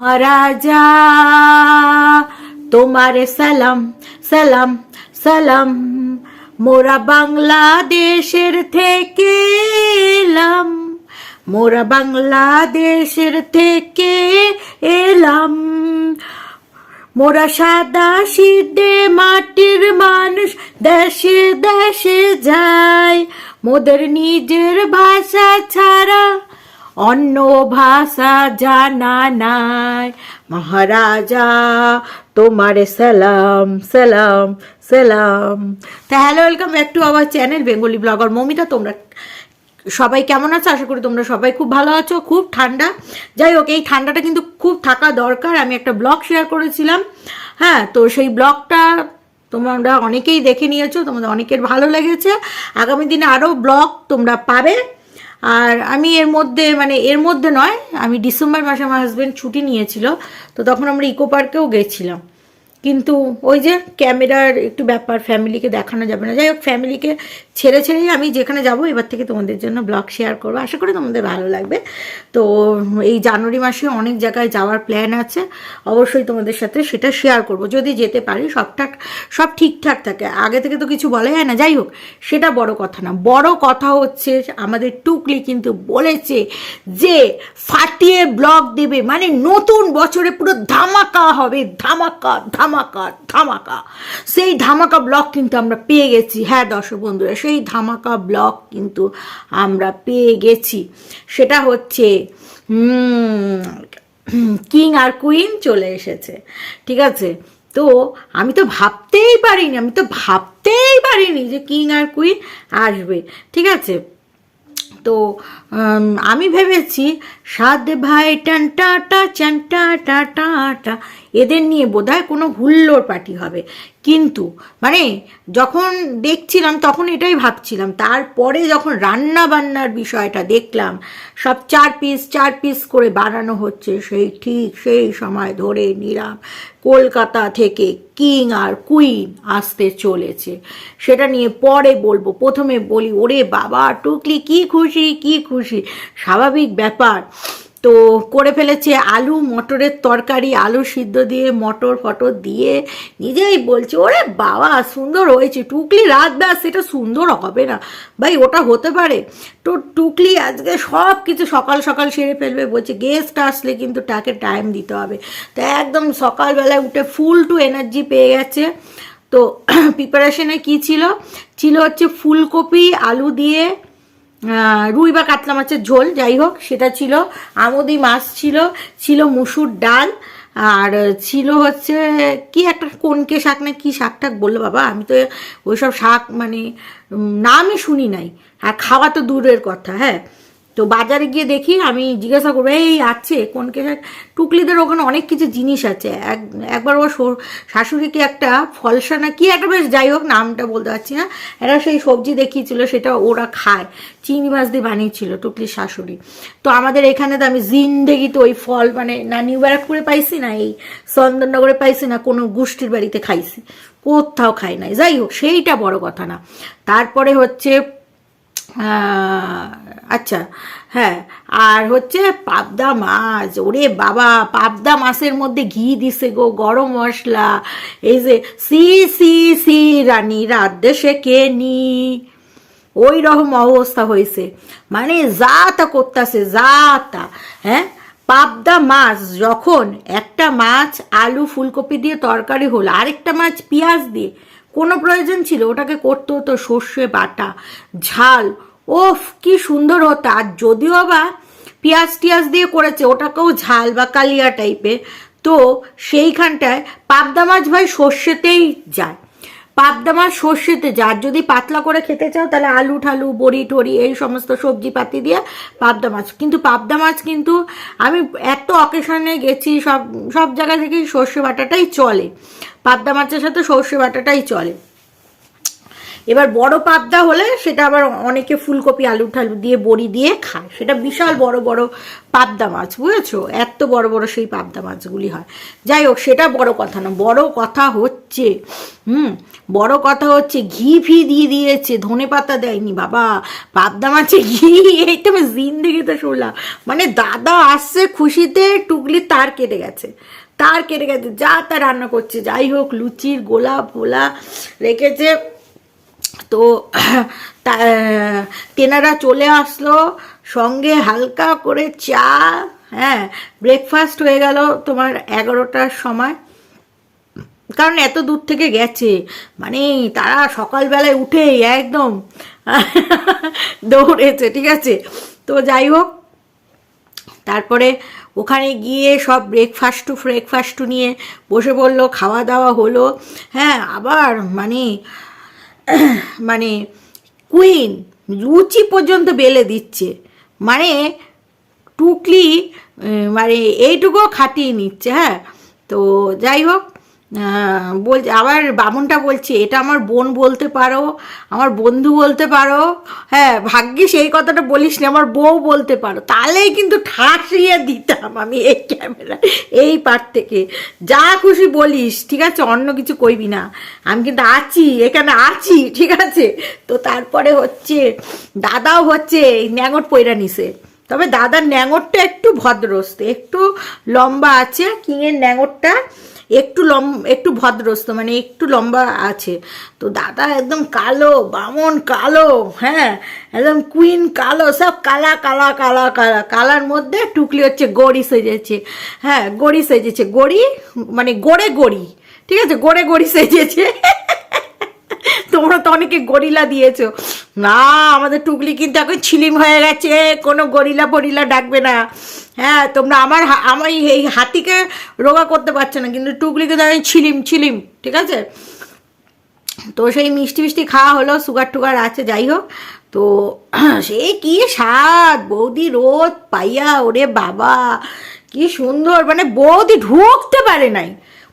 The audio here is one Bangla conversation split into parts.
রাজা তোমারে সালাম সালাম সালাম। মোরা বাংলাদেশের থেকে এলাম, মোরা বাংলাদেশের থেকে এলাম। মোরা সাদা সিদ্ধে মাটির মানুষ, দেশে দেশে যায় মোদের নিজের ভাষা ছাড়া অন্য ভাষা জানা নাই। মহারাজা, তোমারে সালাম সালাম সালাম। তা hello welcome back to our channel Bengali blogger Momita. তোমরা সবাই কেমন আছো? আশা করি তোমরা সবাই খুব ভালো আছো, খুব ঠান্ডা। যাই হোক, এই ঠান্ডাটা কিন্তু খুব থাকা দরকার। আমি একটা ব্লগ শেয়ার করেছিলাম। হ্যাঁ তো সেই ব্লগটা তোমরা অনেকেই দেখে নিয়েছো, তোমাদের অনেকের ভালো লেগেছে। আগামী দিনে আরও ব্লগ তোমরা পাবে। আর আমি এর মধ্যে মানে এর মধ্যে নয়, আমি ডিসেম্বর মাসে আমার হাজব্যান্ড ছুটি নিয়েছিল, তো তখন আমরা ইকো পার্কেও গেছিলাম। কিন্তু ওই যে ক্যামেরার একটু ব্যাপার, ফ্যামিলিকে দেখানো যাবে না। যাই হোক, ফ্যামিলিকে ছেড়ে ছেড়েই আমি যেখানে যাব, এবার থেকে তোমাদের জন্য ব্লগ শেয়ার করব। আশা করি তোমাদের ভালো লাগবে। তো এই জানুয়ারি মাসে অনেক জায়গায় যাওয়ার প্ল্যান আছে। অবশ্যই তোমাদের সাথে সেটা শেয়ার করব। যদি যেতে পারি সবটা সব ঠিকঠাক থাকে। আগে থেকে তো কিছু বলা যায় না। যাই হোক, সেটা বড় কথা না। বড় কথা হচ্ছে, আমাদের টুকলি কিন্তু বলেছে যে ফাটিয়ে ব্লগ দেবে। মানে নতুন বছরে পুরো ধামাকা হবে, ধামাকা ধামাকা। ধামাকা ধামাকা। সেই ধামাকা ব্লক কিন্তু আমরা পেয়ে গেছি। হ্যাঁ দর্শক বন্ধুরা, সেই ধামাকা ব্লক কিন্তু আমরা পেয়ে গেছি। সেটা হচ্ছে কিং আর কুইন চলে এসেছে। ঠিক আছে? তো আমি তো ভাবতেই পারিনি, আমি তো ভাবতেই পারিনি যে কিং আর কুইন আসবে। ঠিক আছে? তো আমি ভেবেছি সাদ ভাই টান টাটা চান টাটা টাটা এদের নিয়ে বোধহয় কোনো হুল্লোর পার্টি হবে। কিন্তু মানে যখন দেখছিলাম, তখন এটাই ভাবছিলাম। তারপরে যখন রান্না বান্নার বিষয়টা দেখলাম, সব চার পিস চার পিস করে বানানো হচ্ছে, সেই ঠিক সেই সময় ধরে নিলাম, কলকাতা থেকে কিং আর কুইন আসতে চলেছে। সেটা নিয়ে পরে বলব, প্রথমে বলি, ওরে বাবা, টুকলি কি খুশি কি খুশি? স্বাভাবিক ব্যাপার। তো করে ফেলেছে আলু, মটরের তরকারি, আলু সিদ্ধ দিয়ে মটর ফটর দিয়ে নিজেই বলছে, ওরে বাবা, সুন্দর হয়েছে, টুকলি রাত ব্যাস সেটা সুন্দর হবে না। ভাই, ওটা হতে পারে। তো টুকলি আজকে সব কিছু সকাল সকাল সেরে ফেলবে, বলছে, গেস্ট আসলে কিন্তু তাকে টাইম দিতে হবে। তো একদম সকালবেলায় উঠে ফুল টু এনার্জি পেয়ে গেছে। তো প্রিপারেশনে কি ছিল? ছিল হচ্ছে ফুলকপি, আলু দিয়ে রুই বা কাতলা মাছের ঝোল, যাই হোক, সেটা ছিল আমদি মাছ ছিল ছিল মুসুর ডাল, আর ছিল হচ্ছে, কি একটা কোনকে শাক না কি শাক টাক বলল বাবা? আমি তো ওইসব শাক মানে নামই শুনি নাই। আর খাওয়া তো দূরের কথা হ্যাঁ? তো বাজারে গিয়ে দেখি, আমি জিজ্ঞাসা করব, এই আছে কোনকে শাক টুকলিদের ওখানে অনেক কিছু জিনিস আছে। এক, একবার ও শো- শাশুড়িকে একটা ফলসা না, কি একটা বেশ যাই হোক নামটা বলতে পারছি না, এরা সেই সবজি দেখিয়েছিল, সেটা ওরা খায়। চিংড়ি মাছ দিয়ে বানিয়েছিল টুকলির শাশুড়ি। তো আমাদের এখানে তো আমি জিন্দেগি তো ওই ফল মানে না নিউ ব্যারাকপুরে পাইছি না, এই চন্দননগরে পাইছি না, কোনো গোষ্ঠীর বাড়িতে খাইছি। কোথাও খাই নাই। যাই হোক, সেইটা বড় কথা না। তারপরে হচ্ছে আচ্ছা হ্যাঁ আর হচ্ছে পাবদা মাছ, ওরে বাবা, পাবদা মাছের মধ্যে ঘি দিছে গো, গরম মশলা, এই যে, সি সি সি, রানী, রাত দেশে কে নি? ওই রকম অবস্থা হয়েছে। মানে যা তা করতেছে যা তা হ্যাঁ? পাবদা মাছ যখন একটা মাছ আলু ফুলকপি দিয়ে তরকারি হলো, আরেকটা মাছ পেঁয়াজ দিয়ে কোনো প্রয়োজন ছিল? ওটাকে করতে হতো সর্ষে বাটা, ঝাল। ওফ, কি সুন্দর হতো। আর যদিও বা পেঁয়াজ টিয়াজ দিয়ে করেছে, ওটাকেও ঝাল বা কালিয়া টাইপের তো সেইখানটায় পাবদা মাছ ভাই সর্ষেতেই যায়। পাবদা মাছ সর্ষেতে যার যদি পাতলা করে খেতে চাও, তাহলে আলু ঠালু, বড়ি টড়ি, এই সমস্ত সবজি পাতি দিয়ে পাবদা মাছ। কিন্তু পাবদা মাছ কিন্তু আমি এত অকেশনে গেছি, সব সব জায়গা থেকেই সর্ষে বাটাটাই চলে। পাবদা মাছের সাথে সর্ষে বাটাটাই চলে। এবার বড় পাবদা হলে সেটা আবার অনেকে ফুলকপি, আলু ঠালু দিয়ে, বড়ি দিয়ে খায়। সেটা বিশাল বড় বড় পাবদা মাছ, বুঝেছ? এত বড় বড় সেই পাবদা মাছগুলি হয়। যাই হোক, সেটা বড় কথা না, বড় কথা হচ্ছে, হুম, বড় কথা হচ্ছে, ঘি ফি দিয়ে দিয়েছে, ধনে পাতা দেয়নি, বাবা। পাবদা মাছে ঘি এইটা আমি জিন্দিগিতে শুনলাম। মানে দাদা আসছে খুশিতে, টুকলি তার কেটে গেছে। তার কেটে গেছে, যা তা রান্না করছে। যাই হোক, লুচির গোলা ফোলা রেখেছে। তো তেনারা চলে আসলো, সঙ্গে হালকা করে চা হ্যাঁ ব্রেকফাস্ট হয়ে গেল তোমার এগারোটার সময়। কারণ এত দূর থেকে গেছে মানে তারা সকালবেলায় উঠেই একদম দৌড়েছে, ঠিক আছে? তো যাই হোক, তারপরে ওখানে গিয়ে সব ব্রেকফাস্ট টু ব্রেকফাস্ট নিয়ে বসে পড়ল, খাওয়া দাওয়া হলো হ্যাঁ আবার মানে মানে কুইন লুচি পর্যন্ত বেলে দিচ্ছে। মানে টুকলি মানে এইটুকুও খাটিয়ে নিচ্ছে হ্যাঁ। তো যাই হোক বলছে আবার বামনটা বলছে, এটা আমার বোন বলতে পারো, আমার বন্ধু বলতে পারো। হ্যাঁ ভাগ্যে সেই কথাটা বলিস না, আমার বউ বলতে পারো। তাহলেই কিন্তু ঠাসিয়ে দিতাম আমি এই ক্যামেরা, এই পার থেকে। যা খুশি বলিস, ঠিক আছে, অন্য কিছু কইবি না। আমি কিন্তু আছি, এখানে আছি, ঠিক আছে। তো তারপরে হচ্ছে, দাদাও হচ্ছে ন্যাঙট পয়রা নিছে। তবে দাদার ন্যাঙরটা একটু ভদ্রস্ত একটু লম্বা আছে কিংয়ের ন্যাঙরটা একটু লম, একটু ভদ্রস্ত মানে একটু লম্বা আছে। তো দাদা একদম কালো, বামন কালো হ্যাঁ একদম কুইন কালো, সব কালা কালা কালা কালা, কালার মধ্যে টুকলি হচ্ছে গড়ি সেজেছে। হ্যাঁ গড়ি সেজেছে, গড়ি মানে গড়ে গড়ি, ঠিক আছে, গড়ে গড়ি সেজেছে। তোমরা তো অনেকে গরিলা দিয়েছ। না, আমাদের টুকলি কিন্তু এখন ছিলিম হয়ে গেছে, কোনো গরিলা ফরিলা ডাকবে না। হ্যাঁ তোমরা আমার আমার এই হাতিকে রোগা করতে পারছ না, কিন্তু টুকলিকে তো আমি ছিলিম ছিলিম, ঠিক আছে? তো সেই মিষ্টি মিষ্টি খাওয়া হলো, সুগার টুগার আছে, যাই হোক। তো সে কি স্বাদ, বৌদি রোদ পাইয়া, ওরে বাবা, কি সুন্দর মানে বৌদি ঢুকতে পারে নাই।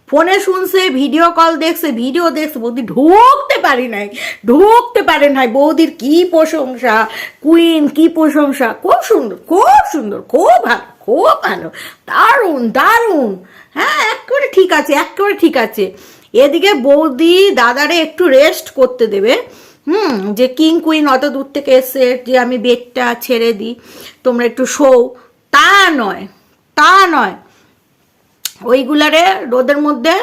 ফোনে শুনছে, ভিডিও কল দেখছে, ভিডিও দেখছে, বৌদি ঢুকতে পারি নাই, ঢুকতে পারে নাই। বৌদির কি প্রশংসা, কুইন কি প্রশংসা, খুব সুন্দর খুব সুন্দর, খুব ভালো। খুব ভালো। দারুণ দারুণ। হ্যাঁ একেবারে ঠিক আছে, একেবারে ঠিক আছে। এদিকে বৌদি, দাদারে একটু রেস্ট করতে দেবে। হুম, যে কিং কুইন অত দূর থেকে এসে যে আমি বেডটা ছেড়ে দিই, তোমরা একটু শোও। তা নয় তা নয়। ওইগুলারে রোদের মধ্যে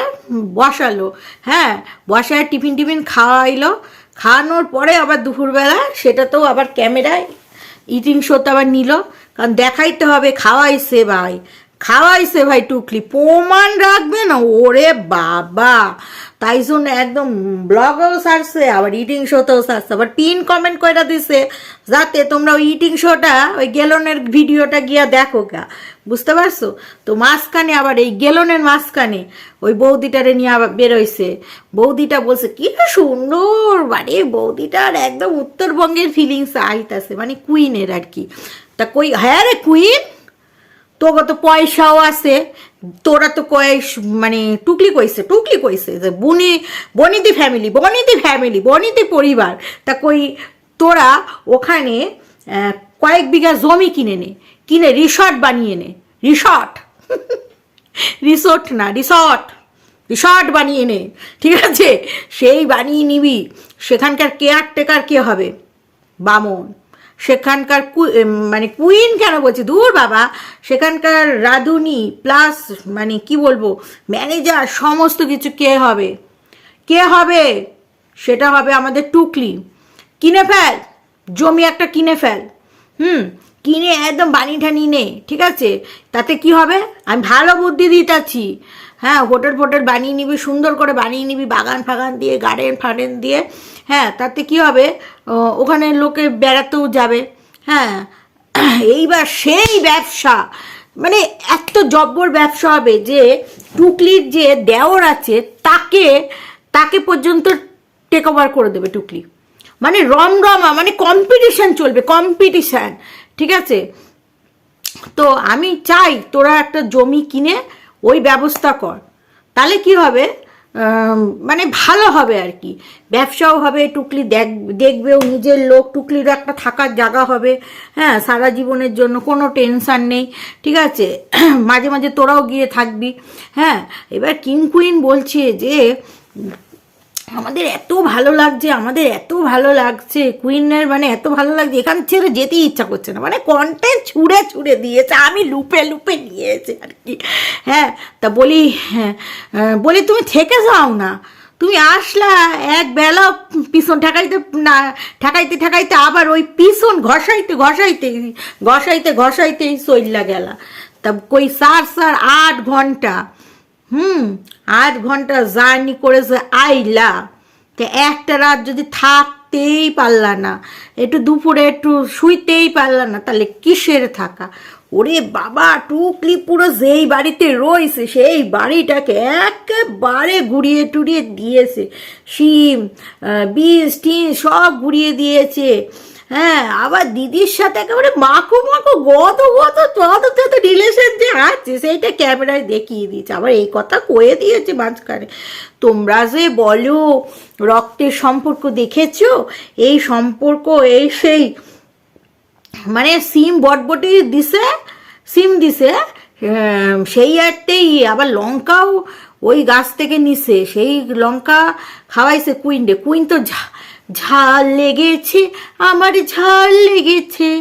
বসালো। হ্যাঁ বসায় টিফিন টিফিন খাওয়াইলো। খাওয়ানোর পরে আবার দুপুরবেলা সেটাতেও আবার ক্যামেরায় ইটিং শোতে আবার নিল। কারণ দেখাইতে হবে, খাওয়াইছে ভাই। খাওয়াইছে ভাই টুকলি। প্রমাণ রাখবে না, ওরে বাবা। তাই জন্য একদম ব্লগেও সারছে, আবার ইটিং শোতেও সারছে। আবার পিন কমেন্ট করে দিছে, যাতে তোমরা ওই ইটিং শোটা ওই গেলনের ভিডিওটা গিয়া দেখো গা। বুঝতে পারছ? তো মাঝখানে আবার এই গেলনের মাঝখানে ওই বৌদিটারে নিয়ে আবার বেরোইছে। বৌদিটা বলছে, কি সুন্দর মানে বৌদিটার একদম উত্তরবঙ্গের ফিলিংস আইতাছে মানে কুইনের আর কি তা কই হ্যাঁ রে কুইন তোকে তো পয়সাও আছে, তোরা তো কয়েস মানে টুকলি কইছে টুকলি কইছে যে বনি, বনিতি ফ্যামিলি বনিতি ফ্যামিলি বনিতি পরিবার। তা কই, তোরা ওখানে কয়েক বিঘা জমি কিনে নে। কিনে রিসর্ট বানিয়ে নে রিসর্ট রিসোর্ট না রিসর্ট রিসর্ট বানিয়ে নে ঠিক আছে? সেই বানিয়ে নিবি। সেখানকার কেয়ারটেকার কে হবে? বামন। সেখানকার মানে কুইন কেন বলছি? দূর বাবা। সেখানকার রাঁধুনি প্লাস মানে কি বলব ম্যানেজার সমস্ত কিছু কে হবে? কে হবে? সেটা হবে আমাদের টুকলি। কিনে ফেল। জমি একটা কিনে ফেল। হুম? কিনে একদম বানি ঠানি নে, ঠিক আছে? তাতে কি হবে? আমি ভালো বুদ্ধি দিতেছি হ্যাঁ হোটেল ফোটেল বানিয়ে নিবি, সুন্দর করে বানিয়ে নিবি, বাগান ফাগান দিয়ে গার্ডেন ফার্ডেন দিয়ে। হ্যাঁ তাতে কি হবে? ওখানে লোকে বেড়াতেও যাবে। হ্যাঁ এইবার সেই ব্যবসা মানে এত জব্বর ব্যবসা হবে যে টুকলির যে দেওর আছে, তাকে তাকে পর্যন্ত টেক ওভার করে দেবে টুকলি। মানে রমরমা মানে কম্পিটিশান চলবে কম্পিটিশন ঠিক আছে? তো আমি চাই তোরা একটা জমি কিনে ওই ব্যবস্থা কর। তাহলে কি হবে? মানে ভালো হবে আর কি। ব্যবসাও হবে, টুকলি দেখ দেখবেও নিজের লোক টুকলির একটা থাকার জায়গা হবে। হ্যাঁ সারা জীবনের জন্য কোনো টেনশন নেই, ঠিক আছে? মাঝে মাঝে তোরাও গিয়ে থাকবি। হ্যাঁ এবার কিং কুইন বলছে যে আমাদের এত ভালো লাগছে, আমাদের এত ভালো লাগছে কুইনের মানে এত ভালো লাগছে, এখান ছেড়ে যেতেই ইচ্ছা করছে না। মানে কন্টেন্ট ছুঁড়ে ছুঁড়ে দিয়েছে, আমি লুপে লুপে নিয়েছে আর কি। হ্যাঁ তা বলি হ্যাঁ বলি তুমি থেকে যাও না। তুমি আসলা, এক বেলা পিছন ঠেকাইতে না, ঠেকাইতে ঠেকাইতে আবার ওই পিছন ঘষাইতে ঘষাইতে ঘষাইতে ঘষাইতেই চইল্লা গেলা। তা কই সার সার আট ঘণ্টা। হুম আট ঘণ্টা জার্নি করেছে আইলা। তো একটা রাত যদি থাকতেই পারলা না, একটু দুপুরে একটু শুইতেই পারলা না, তাহলে কিসের থাকা? ওরে বাবা, টুকলি পুরো যেই বাড়িতে রয়েছে, সেই বাড়িটাকে একেবারে ঘুরিয়ে টুরিয়ে দিয়েছে। শিম বীজ, টিন সব ঘুরিয়ে দিয়েছে। হ্যাঁ আবার দিদির সাথে একেবারে মাকো মাকো গত গত, তত তত রিলেশন যে আছে, সেইটা ক্যামেরায় দেখিয়ে দিয়েছে। আবার এই কথা কয়ে দিয়েছে মাঝখানে। তোমরা যে বলো, রক্তের সম্পর্ক দেখেছ? এই সম্পর্ক, এই সেই মানে সিম বটবটি দিছে, সিম দিছে সেই আরতেই আবার লঙ্কাও ওই গাছ থেকে নিছে, সেই লঙ্কা খাওয়াইছে কুইনরে কুইন তো ঝাল লেগেছে, আমার ঝাল লেগেছে।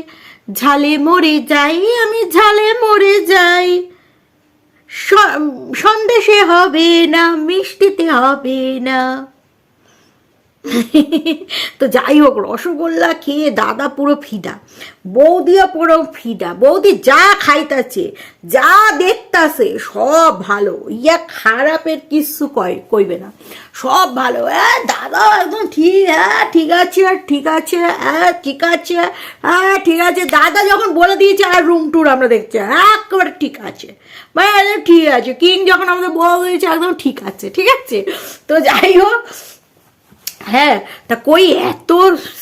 ঝালে মরে যাই, আমি ঝালে মরে যাই। সন্দেশে হবে না, মিষ্টিতে হবে না। তো যাই হোক, রসগোল্লা খেয়ে দাদা পুরো ফিদা, বৌদিও পুরো ফিদা। বৌদি যা খাইতাছে, যা দেখতাছে, সব ভালো। ইয়া খারাপের কিচ্ছু কয়, কইবে না। সব ভালো। হ্যাঁ দাদা একদম ঠিক হ্যাঁ ঠিক আছে ঠিক আছে হ্যাঁ ঠিক আছে হ্যাঁ ঠিক আছে। দাদা যখন বলে দিয়েছে, আর রুম টুর আমরা দেখছি একেবারে ঠিক আছে। মানে ঠিক আছে। কিং যখন আমাদের বলে দিয়েছে, একদম ঠিক আছে ঠিক আছে। তো যাই হোক হ্যাঁ তা কই এত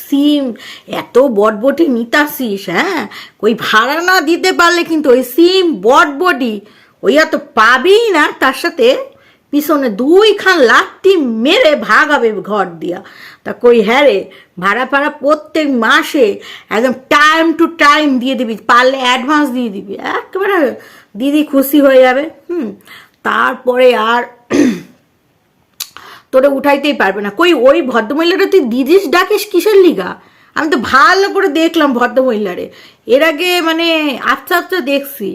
সিম, এত বটবটি নিতাসিস হ্যাঁ? কই ভাড়া না দিতে পারলে কিন্তু ওই সিম, বটবটি, ওই এত পাবেই না। তার সাথে পিছনে দুইখান লাঠি মেরে ভাগাবে ঘর দিয়া। তা কই হ্যাঁ রে, ভাড়া ফাড়া প্রত্যেক মাসে একদম টাইম টু টাইম দিয়ে দিবি, পারলে অ্যাডভান্স দিয়ে দিবি। একেবারে দিদি খুশি হয়ে যাবে, হুম। তারপরে আর তোরে উঠাইতেই পারবে না। কই, ওই ভদ্রমহিলাটা তুই দিদিস, ডাকিস কিসের লিগা? আমি তো ভালো করে দেখলাম ভদ্রমহিলারে। এর আগে মানে আচ্ছা আচ্ছা দেখছি,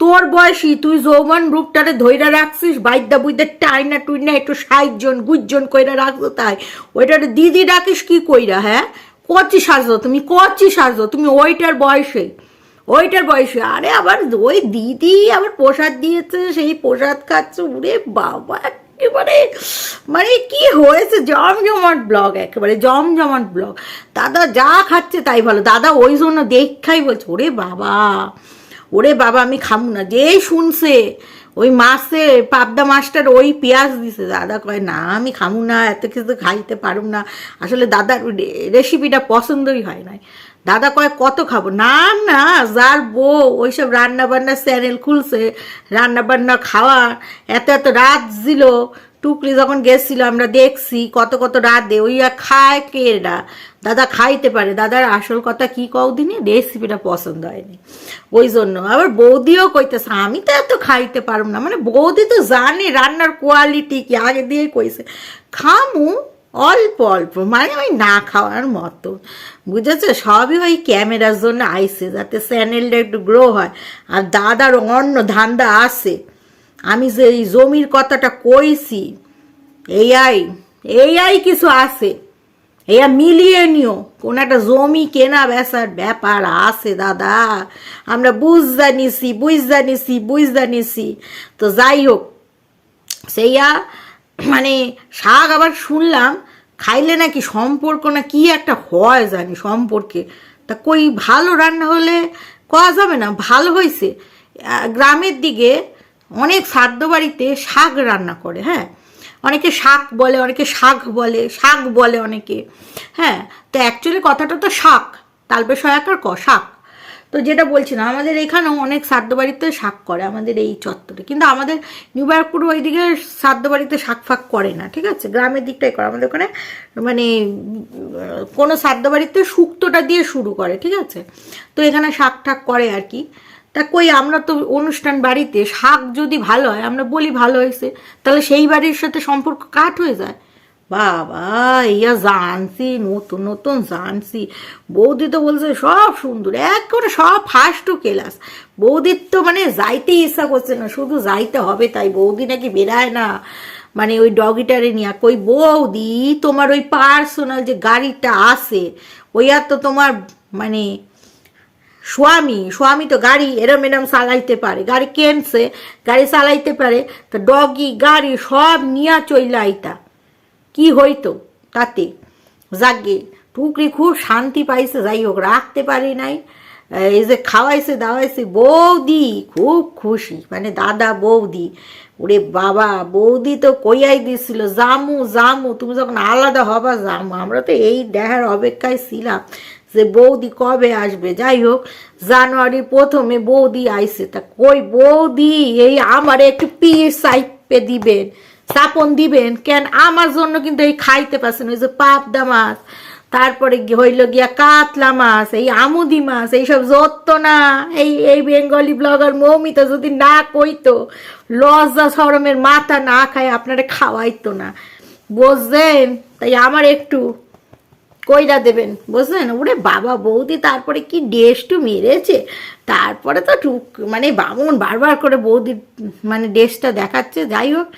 তোর বয়সী তুই যৌবন রূপটারে ধইরা রাখছিস, বাইদ্যা বুইদ্যা টাইনা টুইনা একটু ষাটজন গুজন কইরা রাখছো তাই। ওইটারে দিদি ডাকিস কি কইরা হ্যাঁ? কচি সাজো তুমি, কচি সাজো তুমি ওইটার বয়সে ওইটার বয়সে। আরে আবার ওই দিদি আবার প্রসাদ দিয়েছে, সেই প্রসাদ খাচ্ছে, উরে বাবা একেবারে মানে কি হয়েছে? জমজমাট ব্লগ, একেবারে জমজমাট ব্লগ। দাদা যা খাচ্ছে তাই ভালো। দাদা ওই জন্য দেখাই বলছে, ওরে বাবা ওরে বাবা, আমি খামু না। যেই শুনছে, ওই মাসে, পাবদা মাছটার ওই পেঁয়াজ দিছে। দাদা কয়, না, আমি খামু না, এত কিছু খাইতে পারুম না। আসলে দাদার রেসিপিটা পছন্দই হয় নাই। দাদা কয়, কত খাব? না না, যার বউ, ওইসব রান্না বান্নার চ্যানেল খুলছে, রান্নাবান্না খাওয়া, এত এত রাত দিল টুকলি যখন গেছিল, আমরা দেখছি, কত কত রাত দে ওই আর খায় কে না দাদা খাইতে পারে, দাদার আসল কথা কি কদিনই রেসিপিটা পছন্দ হয়নি। ওই জন্য, আবার বৌদিও কইতেছে, আমি তো এত খাইতে পারব না। মানে বৌদি তো জানে রান্নার কোয়ালিটি কি, আগে দিয়ে কইছে। খামু অল্প অল্প মানে ওই না খাওয়ার মতো। বুঝেছ? সবই ওই ক্যামেরার জন্য আইসে যাতে চ্যানেলটা একটু গ্রো হয়। আর দাদার অন্য ধান্দা আছে। আমি যে এই জমির কথাটা কইছি এই আই এই আই কিছু আছে। এয়া মিলিয়ে নিও কোন একটা জমি কেনা বেচার ব্যাপার আছে, দাদা। আমরা বুঝদা নিছি বুঝদা নিছি বুঝদা নিছি। তো যাই হোক, সেইয়া মানে শাক আবার শুনলাম, খাইলে নাকি সম্পর্ক না কি একটা হয় জানি সম্পর্কে। তা কই, ভালো রান্না হলে কয়া যাবে না, ভালো হয়েছে গ্রামের দিকে অনেক সাদ্য বাড়িতে শাক রান্না করে হ্যাঁ? অনেকে শাক বলে, অনেকে শাক বলে শাক বলে অনেকে হ্যাঁ? তো অ্যাকচুয়ালি কথাটা তো শাক তালবে সয়াকার ক, শাক। তো যেটা বলছিলাম আমাদের এখানেও অনেক শ্রাদ্ধ বাড়িতে শাক করে, আমাদের এই চত্বরে। কিন্তু আমাদের নিউ ব্যারাকপুর ওইদিকে শ্রাদ্ধ বাড়িতে শাক ফাক করে না, ঠিক আছে? গ্রামের দিকটাই করে, আমাদের ওখানে মানে কোনো শ্রাদ্ধ বাড়িতে শুক্তোটা দিয়ে শুরু করে, ঠিক আছে? তো এখানে শাক ঠাক করে আর কি। তা কই, আমরা তো অনুষ্ঠান বাড়িতে শাক যদি ভালো হয়, আমরা বলি ভালো হয়েছে, তাহলে সেই বাড়ির সাথে সম্পর্ক কাট হয়ে যায়? বাবা, ইয়া জানছি নতুন নতুন জানছি বৌদি তো বলছে, সব সুন্দর এক করে সব ফার্স্ট ক্লাস বৌদির তো মানে যাইতে ইচ্ছা করছে না, শুধু যাইতে হবে তাই। বৌদি নাকি বেরায় না। মানে ওই ডগিটারে নিয়ে কই, বৌদি, তোমার ওই পার্সোনাল যে গাড়িটা আছে, ওই আর তো তোমার মানে স্বামী স্বামী তো গাড়ি এরম এরম চালাইতে পারে। গাড়ি কেনছে, গাড়ি চালাইতে পারে, তো ডগি গাড়ি সব নিয়া চইলা আইতা। কি হইতো? তাতে যাগে টুকরি খুব শান্তি পাইছে, যাই হোক, রাখতে পারি নাই এই যে খাওয়াইছে, দাওয়াইছে, বৌদি খুব খুশি। মানে দাদা, বৌদি, ওরে বাবা, বৌদি তো কইয়াই দিছিল, জামু জামু, তুমি যখন আলাদা হবা, জামু। আমরা তো এই দেখার অপেক্ষায় ছিলাম যে বৌদি কবে আসবে। যাই হোক জানুয়ারির প্রথমে বৌদি আইছে। তা কই বৌদি, এই আমার একটু পিস সাইপে দিবেন। স্থাপন দিবেন, কেন আমার জন্য কিন্তু এই খাইতে পারছেন ওই যে পাবদা মাছ, তারপরে হইল গিয়া কাতলা মাছ, এই আমুদি মাছ, এইসব যত না, এই এই বেঙ্গলি ব্লগার মৌমিতা যদি না কইতো, লজ্জা সরমের মাথা না খায়, আপনারা খাওয়াইতো না। বুঝলেন তাই আমার একটু কইরা দেবেন বুঝলেন ওরে বাবা, বৌদি তারপরে কি ডেস্টু মেরেছে, তারপরে তো টুক মানে বামন বারবার করে বৌদির মানে ড্রেসটা দেখাচ্ছে, যাই হোক।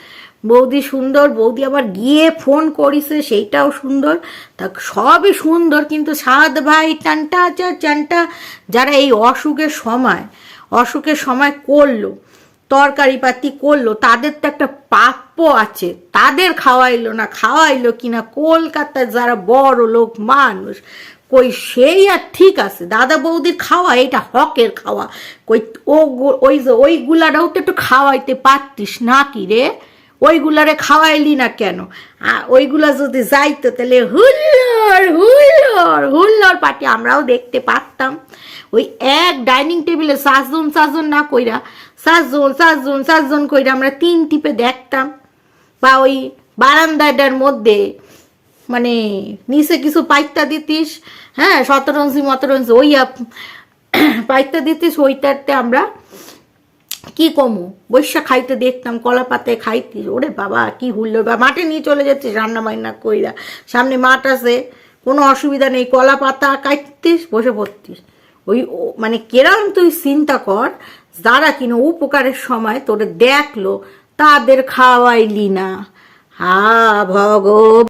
বৌদি সুন্দর, বৌদি আবার গিয়ে ফোন করিছে, সেইটাও সুন্দর। তা সবই সুন্দর, কিন্তু সাদ ভাই, টানটা, চা, চানটা, যারা এই অসুখের সময় অসুখের সময় করল, তরকারি পাতি করল, তাদের তো একটা প্রাপ্য আছে। তাদের খাওয়াইলো না, খাওয়াইলো কিনা কলকাতায় যারা বড় লোক, মানুষ, কই সেই আর ঠিক আছে। দাদা বৌদির খাওয়া, এটা হকের খাওয়া। কই ও ওই যে ওইগুলারাও তো একটু খাওয়াইতে পারতিস নাকি রে? ওইগুলারে খাওয়াইলি না কেন? ওইগুলা যদি যাইতো তাহলে হুল্লোর হুল্লোর হুল্লোর পার্টি আমরাও দেখতে পারতাম। ওই এক ডাইনিং টেবিলে সাতজন সাতজন না কইরা, সাতজন সাতজন সাতজন কইরা আমরা তিন টিপে দেখতাম। বা ওই বারান্দাটার মধ্যে মানে নিচে কিছু পাইতা দিতিস হ্যাঁ শতরঞ্চি মতরঞ্চি ওই পাইতা দিতিস, ওইটাতে আমরা কি কমু? বৈশা খাইতে দেখতাম কলা পাতায় খাইতিস ওরে বাবা, কি হুল্লো বা মাঠে নিয়ে চলে যাচ্ছিস রান্না বান্না কইরা। সামনে মাঠ আছে, কোনো অসুবিধা নেই কলা পাতা কাটতিস, বসে পড়তিস। ওই মানে কেরাম তুই চিন্তা কর, যারা কিনা উপকারের সময় তোরে দেখল, তাদের খাওয়াইলি না। হা, ভগব